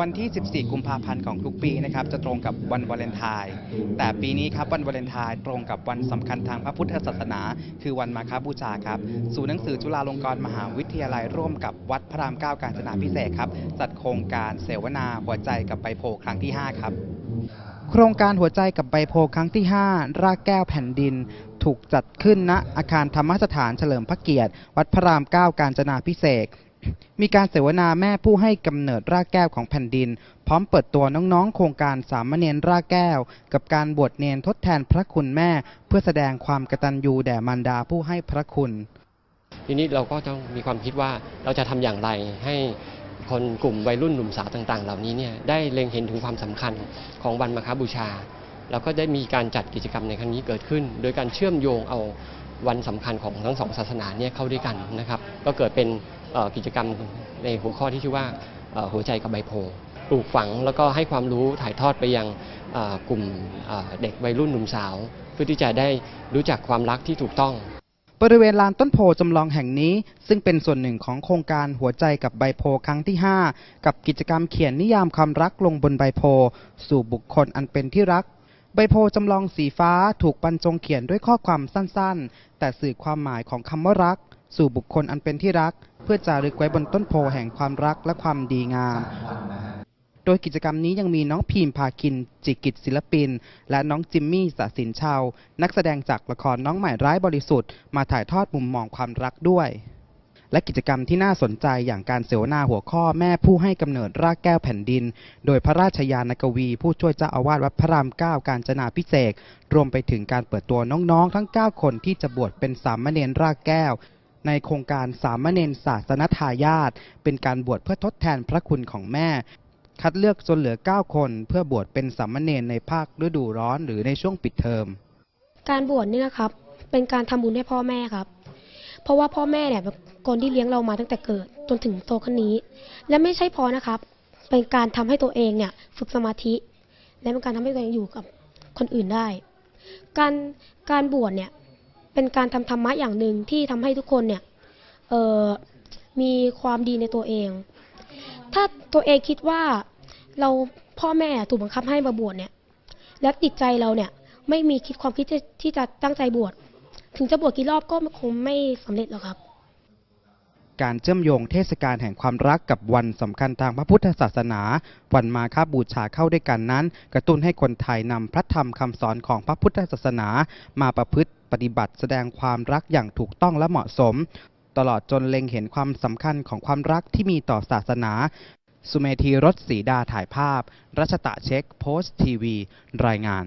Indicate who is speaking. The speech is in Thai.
Speaker 1: วันที่ 14 กุมภาพันธ์ของทุกปีนะครับจะตรงกับวันวาเลนไทน์แต่ปีนี้ครับวันวาเลนไทน์ตรงกับวันสำคัญทางพระพุทธศาสนา คือวันมาฆบูชาครับศูนย์หนังสือจุฬาลงกรณ์มหาวิทยาลัยร่วมกับวัดพระรามเก้ากาญจนาพิเศษครับจัดโครงการเสวนาหัวใจกับใบโพครั้งที่ 5 ครับโครงการหัวใจกับใบโพครั้งที่ 5 รากแก้วแผ่นดิน ถูกจัดขึ้นณอาคารธรรมสถานเฉลิมพระเกียรติ วัดพระรามเก้ากาญจนาพิเศษ มีการเสวนาแม่ผู้ให้กำเนิดรากแก้วของแผ่นดิน พร้อมเปิดตัวน้องๆ โครงการสามเณรรากแก้ว กับการบวชเนนทดแทนพระคุณแม่ เพื่อแสดงความกตัญญูแด่มารดาผู้ให้พระคุณ
Speaker 2: ทีนี้เราก็ต้องมีความคิดว่าเราจะทำอย่างไรให้คนกลุ่มวัยรุ่นหนุ่มสาวต่าง ๆ เหล่านี้เนี่ยได้เล็งเห็นถึงความสำคัญของวันมาฆบูชา แล้วก็ได้มีการจัดกิจกรรมในครั้งนี้เกิดขึ้น โดยการเชื่อมโยงเอาวันสำคัญของทั้งสองศาสนาเนี่ยเข้าด้วยกันนะครับ ก็เกิดเป็น กิจกรรมในหัวข้อที่ชื่อว่าหัวใจกับใบโพปลูกฝังแล้วก็ให้ความรู้ถ่ายทอดไปยังกลุ่มเอ่อเด็กวัยรุ่นหนุ่มสาว เพื่อที่จะได้รู้จักความรักที่ถูกต้อง
Speaker 1: บริเวณลานต้นโพจำลองแห่งนี้ ซึ่งเป็นส่วนหนึ่งของโครงการหัวใจกับใบโพครั้งที่ 5 กับกิจกรรมเขียนนิยามความรักลงบนใบโพ สู่บุคคลอันเป็นที่รัก ใบโพจำลองสีฟ้าถูกบรรจงเขียนด้วยข้อความสั้นๆ แต่สื่อความหมายของคำว่ารัก สู่บุคคลอันเป็นที่รัก เพื่อจารึกไว้บนต้นโพแห่งความรักและความดีงาม โดยกิจกรรมนี้ยังมีน้องพีมพาคิน จิกิจศิลปิน และน้องจิมมี่สะสินชาว นักแสดงจากละครน้องใหม่ร้ายบริสุทธิ์มาถ่ายทอดมุมมองความรักด้วย และกิจกรรมที่น่าสนใจอย่างการเสวนาหัวข้อแม่ผู้ให้กำเนิดรากแก้วแผ่นดิน โดยพระราชยานกวี ผู้ช่วยเจ้าอาวาสวัดพระรามเก้าการจนาพิเศษรวมไปถึงการเปิดตัวน้องๆ ทั้ง 9 คนที่จะบวชเป็นสามเณรรากแก้ว ในโครงการสามเณรศาสนทายาทเป็นการบวชเพื่อทดแทนพระคุณของแม่ คัดเลือกจนเหลือ 9 คน เพื่อบวชเป็นสามเณรในภาคฤดูร้อนหรือในช่วงปิดเทอม
Speaker 3: การบวชนี่นะครับ เป็นการทำบุญให้พ่อแม่ครับ เพราะว่าพ่อแม่เนี่ยเป็นคนที่เลี้ยงเรามาตั้งแต่เกิดจนถึงโตขึ้นนี้ และไม่ใช่พอนะครับ เป็นการทำให้ตัวเองเนี่ยฝึกสมาธิ และเป็นการทำให้ตัวเองอยู่กับคนอื่นได้ การการบวชเนี่ย เป็นการทำธรรมะอย่างหนึ่งที่ทำให้ทุกคนเนี่ยเออมีความดีในตัวเอง ถ้าตัวเองคิดว่าเราพ่อแม่ถูกบังคับให้มาบวชเนี่ย แล้วจิตใจเราเนี่ยไม่มีคิดความคิดที่ที่จะตั้งใจบวชถึงจะบวชกี่รอบก็คงไม่สำเร็จหรอกครับ
Speaker 1: การเชื่อมโยงเทศกาลแห่งความรักกับวันสำคัญทางพระพุทธศาสนา วันมาฆบูชาเข้าด้วยกันนั้น กระตุ้นให้คนไทยนำพระธรรมคำสอนของพระพุทธศาสนา มาประพฤติ ปฏิบัติแสดงความรักอย่างถูกต้องและเหมาะสม ตลอดจนเล็งเห็นความสำคัญของความรักที่มีต่อศาสนา สุเมธีรถสีดาถ่ายภาพ รัชตะเช็ค โพสต์ทีวี รายงาน